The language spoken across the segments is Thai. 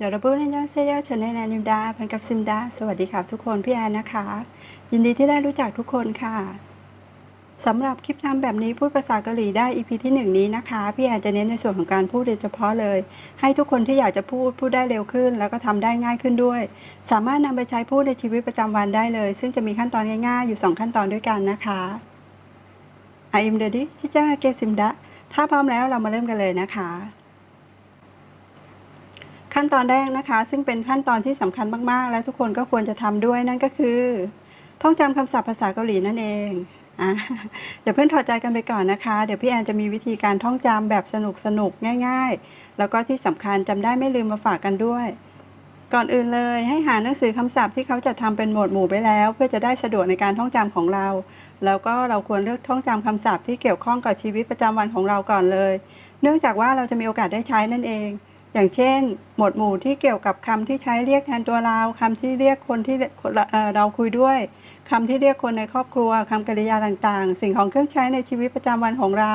เดี๋ยวเราพูดในย่อเซย่อชนในนานิมดาพันกับซิมดา สวัสดีครับทุกคนพี่แอนนะคะ ยินดีที่ได้รู้จักทุกคนค่ะสำหรับคลิปทำแบบนี้พูดภาษาเกาหลีได้ EP ที่ 1 นี้นะคะ พี่แอนจะเน้นในส่วนของการพูดโดยเฉพาะเลย ให้ทุกคนที่อยากจะพูดพูดได้เร็วขึ้น แล้วก็ทำได้ง่ายขึ้นด้วย สามารถนำไปใช้พูดในชีวิตประจำวันได้เลย ซึ่งจะมีขั้นตอนง่ายๆ อยู่ 2 ขั้นตอนด้วยกันนะคะ I am ready ชิจ้าเกซิมดาถ้าพร้อมแล้วเรามาเริ่มกันเลยนะคะ ขั้นตอนแรกนะคะ ซึ่งเป็นขั้นตอนที่สำคัญมากๆ และทุกคนก็ควรจะทำด้วยนั่นก็คือ ท่องจำคำศัพท์ภาษาเกาหลีนั่นเองอะอย่าเพิ่งถอดใจกันไปก่อนนะคะ เดี๋ยวพี่แอนจะมีวิธีการท่องจำแบบสนุกสนุกง่าย ๆ แล้วก็ที่สำคัญจำได้ไม่ลืมมาฝากกันด้วย ก่อนอื่นเลยให้หาหนังสือคำศัพท์ที่เขาจะทำเป็นหมวดหมู่ไปแล้ว เพื่อจะได้สะดวกในการท่องจำของเรา แล้วก็เราควรเลือกท่องจำคำศัพท์ที่เกี่ยวข้องกับชีวิตประจำวันของเราก่อนเลย เนื่องจากว่าเราจะมีโอกาสได้ใช้นั่นเอง อย่างเช่น หมวดหมู่ที่เกี่ยวกับคำที่ใช้เรียกแทนตัวเราคำที่เรียกคนที่เราคุยด้วยคำที่เรียกคนในครอบครัวคำกริยาต่างๆ สิ่งของเครื่องใช้ในชีวิตประจำวันของเรา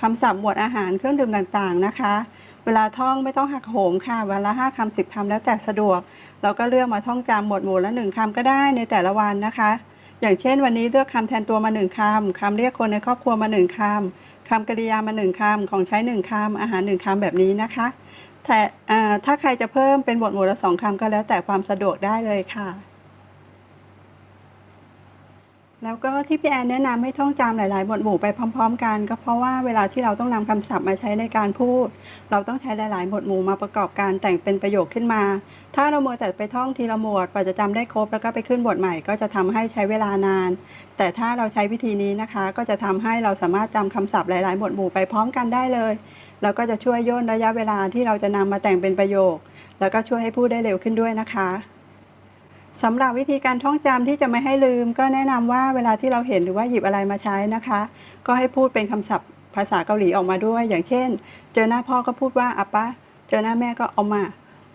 คำศัพท์หมวดอาหารเครื่องดื่มต่างๆนะคะ เวลาท่องไม่ต้องหักโหมค่ะวันละห้าคำสิบคำแล้วแต่สะดวก เราก็เลือกมาท่องจำหมวดหมู่ละหนึ่งคำก็ได้ในแต่ละวันนะคะ อย่างเช่น วันนี้เลือกคำแทนตัวมาหนึ่งคำคำเรียกคนในครอบครัวมาหนึ่งคำคำกริยามาหนึ่งคำของใช้หนึ่งคำอาหารหนึ่งคำแบบนี้นะคะ แต่ถ้าใครจะเพิ่มเป็นหมวดหมู่ละสองคำก็แล้วแต่ความสะดวกได้เลยค่ะ แล้วก็ที่พี่แอนแนะนำให้ท่องจำหลายๆหมวดหมู่ไปพร้อม ๆ กัน ก็เพราะว่าเวลาที่เราต้องนำคำศัพท์มาใช้ในการพูด เราต้องใช้หลายๆหมวดหมู่มาประกอบการแต่งเป็นประโยคขึ้นมา ถ้าเรามัวแต่ไปท่องทีละหมวดกว่าจะจำได้ครบแล้วก็ไปขึ้นบทใหม่ก็จะทำให้ใช้เวลานาน แต่ถ้าเราใช้วิธีนี้นะคะ ก็จะทำให้เราสามารถจำคำศัพท์หลายๆหมวดหมู่ไปพร้อมกันได้เลยแล้วก็จะช่วยย่นระยะเวลาที่เราจะนำมาแต่งเป็นประโยค แล้วก็ช่วยให้พูดได้เร็วขึ้นด้วยนะคะ สำหรับวิธีการท่องจำที่จะไม่ให้ลืม ก็แนะนำว่าเวลาที่เราเห็นหรือว่าหยิบอะไรมาใช้นะคะ ก็ให้พูดเป็นคำศัพท์ภาษาเกาหลีออกมาด้วย อย่างเช่น เจอหน้าพ่อก็พูดว่าอัปปะเจอหน้าแม่ก็เอามา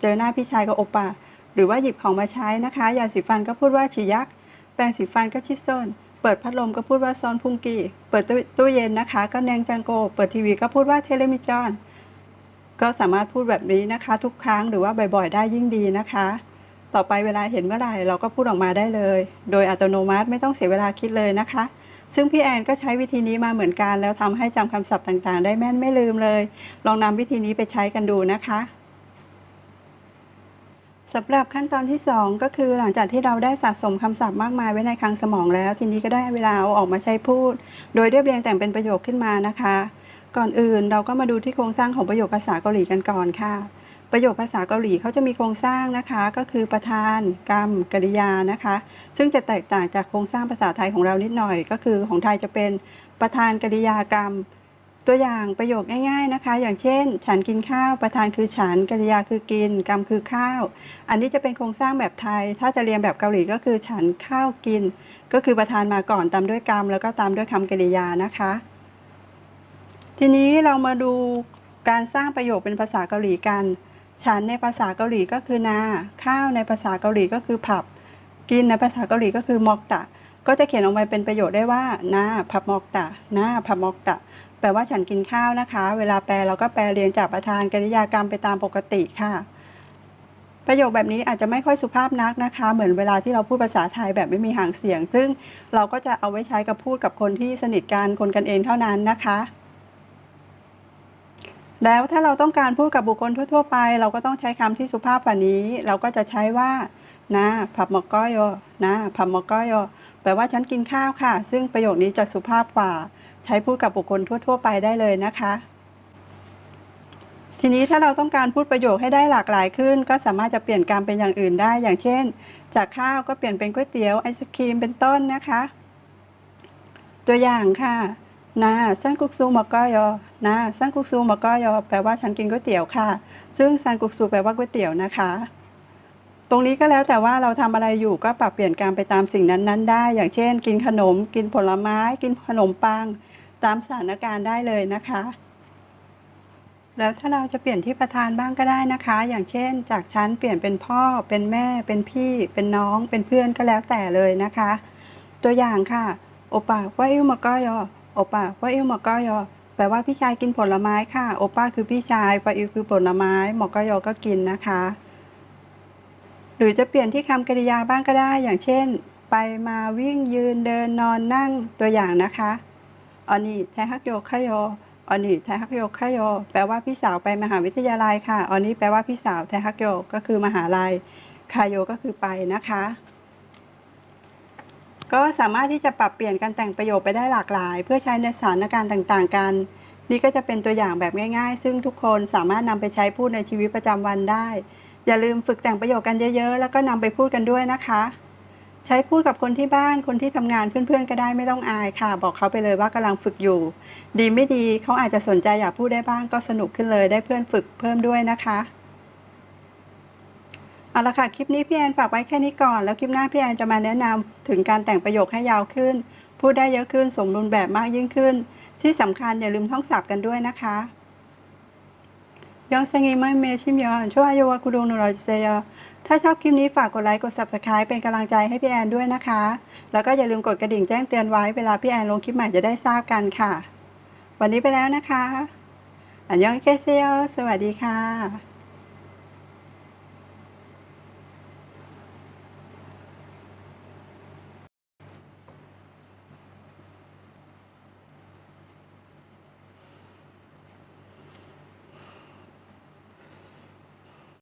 เจอหน้าพี่ชายก็โอปาหรือว่าหยิบของมาใช้นะคะ ยาสีฟันก็พูดว่าฉียักแปรงสีฟันก็ชิดโซนเปิดพัดลมก็พูดว่าซอนพุงกีเปิดตู้เย็นนะคะ ก็แนงจังโก เปิดทีวีก็พูดว่าเทเลมิจอนก็สามารถพูดแบบนี้นะคะ ทุกครั้งหรือว่าบ่อยๆ ได้ยิ่งดีนะคะ ต่อไปเวลาเห็นเมื่อไหร่เราก็พูดออกมาได้เลย โดยอัตโนมัติไม่ต้องเสียเวลาคิดเลยนะคะ ซึ่งพี่แอนก็ใช้วิธีนี้มาเหมือนกัน แล้วทำให้จำคำศัพท์ต่างๆ ได้แม่นไม่ลืมเลย ลองนำวิธีนี้ไปใช้กันดูนะคะสำหรับขั้นตอนที่ 2 ก็คือหลังจากที่เราได้สะสมคำศัพท์มากมายไว้ในคลังสมองแล้ว ทีนี้ก็ได้เวลาเอาออกมาใช้พูด โดยเรียบเรียงแต่งเป็นประโยคขึ้นมานะคะ ก่อนอื่นเราก็มาดูที่โครงสร้างของประโยคภาษาเกาหลีกันก่อนค่ะ ประโยคภาษาเกาหลีเขาจะมีโครงสร้างนะคะ ก็คือประธานกรรมกริยานะคะ ซึ่งจะแตกต่างจากโครงสร้างภาษาไทยของเรานิดหน่อย ก็คือของไทยจะเป็นประธานกริยากรรม ตัวอย่างประโยคง่าย ๆนะคะ อย่างเช่น ฉันกินข้าว ประธานคือฉันกริยาคือกิน กรรมคือข้าว อันนี้จะเป็นโครงสร้างแบบไทย ถ้าจะเรียนแบบเกาหลีก็คือฉันข้าวกิน ก็คือประธานมาก่อนตามด้วยกรรม แล้วก็ตามด้วยคำกริยานะคะ ทีนี้เรามาดูการสร้างประโยคเป็นภาษาเกาหลีกัน ฉันในภาษาเกาหลีก็คือนา ข้าวในภาษาเกาหลีก็คือผับ กินในภาษาเกาหลีก็คือมอกตะ ก็จะเขียนออกมาเป็นประโยคได้ว่านาผับมอกตะนาผับมอกตะ แปลว่าฉันกินข้าวนะคะ เวลาแปลเราก็แปลเรียงจากประธานกริยากรรมไปตามปกติค่ะ ประโยคแบบนี้อาจจะไม่ค่อยสุภาพนักนะคะ เหมือนเวลาที่เราพูดภาษาไทยแบบไม่มีหางเสียง ซึ่งเราก็จะเอาไว้ใช้กับพูดกับคนที่สนิทกันคนกันเองเท่านั้นนะคะ แล้วถ้าเราต้องการพูดกับบุคคลทั่ว ๆ ไป เราก็ต้องใช้คำที่สุภาพกว่านี้ เราก็จะใช้ว่านะผับมอก้อยนะผับมอก้อยแปลว่าฉันกินข้าวค่ะ ซึ่งประโยคนี้จะสุภาพกว่า ใช้พูดกับบุคคลทั่ว ๆ ไปได้เลยนะคะ ทีนี้ถ้าเราต้องการพูดประโยคให้ได้หลากหลายขึ้น ก็สามารถจะเปลี่ยนกรรเป็นอย่างอื่นได้ อย่างเช่น จากข้าวก็เปลี่ยนเป็นก๋วยเตี๋ยวไอศครีมเป็นต้นนะคะ ตัวอย่างค่ะ นาซันกุกซูมอกอยอนาซันกุกซูมอกอยอแปลว่าฉันกินก๋วยเตี๋ยวค่ะ ซึ่งซันกุกซูแปลว่าก๋วยเตี๋ยวนะคะ ตรงนี้ก็แล้วแต่ว่าเราทำอะไรอยู่ก็ปรับเปลี่ยนการไปตามสิ่งนั้นๆ ได้ อย่างเช่น กินขนม กินผลไม้ กินขนมปัง ตามสถานการณ์ได้เลยนะคะ แล้วถ้าเราจะเปลี่ยนที่ประธานบ้างก็ได้นะคะ อย่างเช่น จากฉันเปลี่ยนเป็นพ่อ เป็นแม่ เป็นพี่ เป็นน้อง เป็นเพื่อนก็แล้วแต่เลยนะคะ ตัวอย่างค่ะโอปาว่าอิวมาก้อยอ โอป้าว่าอิวมากอยอแปลว่าพี่ชายกินผลไม้ค่ะ โอป้าคือพี่ชายปาอิวคือผลไม้ หมอกอยอก็กินนะคะ หรือจะเปลี่ยนที่คำกริยาบ้างก็ได้อย่างเช่น ไปมาวิ่งยืนเดินนอนนั่งตัวอย่างนะคะออนี่ไทฮักโยคโยออนี่ไทฮักโยคโยแปลว่าพี่สาวไปมหาวิทยาลัยค่ะออนี่แปลว่าพี่สาวไทฮักโยก็คือมหาลัยคาโยก็คือไปนะคะ ก็สามารถที่จะปรับเปลี่ยนการแต่งประโยคไปได้หลากหลาย เพื่อใช้ในสถานการณ์ต่างๆ กัน นี่ก็จะเป็นตัวอย่างแบบง่าย ๆ ซึ่งทุกคนสามารถนำไปใช้พูดในชีวิตประจำวันได้ อย่าลืมฝึกแต่งประโยคกันเยอะๆ แล้วก็นำไปพูดกันด้วยนะคะ ใช้พูดกับคนที่บ้านคนที่ทำงานเพื่อนๆก็ได้ไม่ต้องอายค่ะ บอกเขาไปเลยว่ากำลังฝึกอยู่ ดีไม่ดีเขาอาจจะสนใจอยากพูดได้บ้างก็สนุกขึ้นเลยได้เพื่อนฝึกเพิ่มด้วยนะคะ เอาละค่ะคลิปนี้พี่แอนฝากไว้แค่นี้ก่อน แล้วคลิปหน้าพี่แอนจะมาแนะนำถึงการแต่งประโยคให้ยาวขึ้น พูดได้เยอะขึ้นสมบูรณ์แบบมากยิ่งขึ้น ที่สำคัญอย่าลืมท่องศัพท์กันด้วยนะคะยองเซงีไม่เมชิมยอนช่วยยวาคุดงนรอยเซยถ้าชอบคลิปนี้ฝากกดไลค์กด subscribe เป็นกำลังใจให้พี่แอนด้วยนะคะ แล้วก็อย่าลืมกดกระดิ่งแจ้งเตือนไว้เวลาพี่แอนลงคลิปใหม่จะได้ทราบกันค่ะ วันนี้ไปแล้วนะคะ อันยองเกเซโยสวัสดีค่ะ